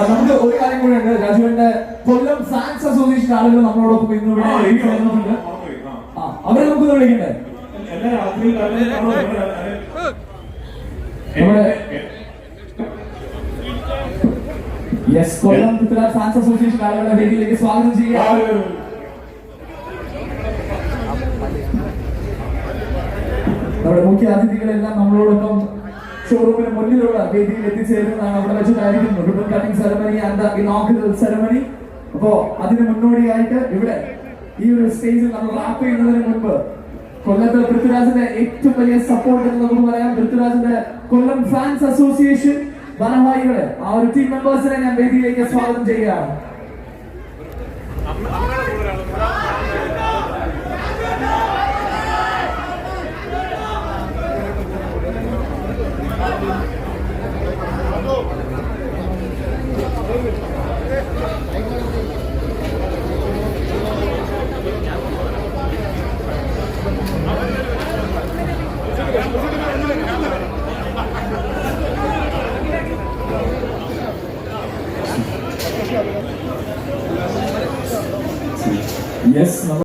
നമുക്ക് ഒരു കാര്യം കൂടെ ഉണ്ട്. രാജുവിന്റെ കൊല്ലം സയൻസ് അസോസിയേഷൻ ആളുകൾ നമ്മളോടൊപ്പം ഇന്ന് ഇവിടെ. ആ, അവരെ നമുക്ക് വിളിക്കണ്ടേ? ഇവിടെ- yes Kollam Prithviraj science association ആളുകളുടെ വേദിയിലേക്ക് സ്വാഗതം ചെയ്യുക. നമ്മുടെ മുഖ്യ അതിഥികളെല്ലാം നമ്മളോടൊപ്പം ഷോറൂമിന് മുന്നിലുള്ള വേദിയിൽ എത്തിച്ചേരുന്നതാണ് അവിടെ വെച്ചിട്ടായിരിക്കുന്നു ribbon cutting ceremony and inaugural ceremony അപ്പോ അതിന് മുന്നോടിയായിട്ട് ഇവിടെ ഈ ഒരു സ്റ്റേജിൽ നമ്മൾ റാപ്പ് ചെയ്യുന്നതിന് മുമ്പ് കൊല്ലത്ത് പൃഥ്വിരാജിന്റെ ഏറ്റവും വലിയ സപ്പോർട്ട് എന്ന് നമുക്ക് പറയാം. പൃഥ്വിരാജിന്റെ കൊല്ലം ഫാൻസ് അസോസിയേഷൻ ഭാരവാഹികളെ ആ ഒരു ടീം മെമ്പേഴ്സിനെ ഞാൻ വേദിയിലേക്ക് സ്വാഗതം ചെയ്യുകയാണ്. യെസ്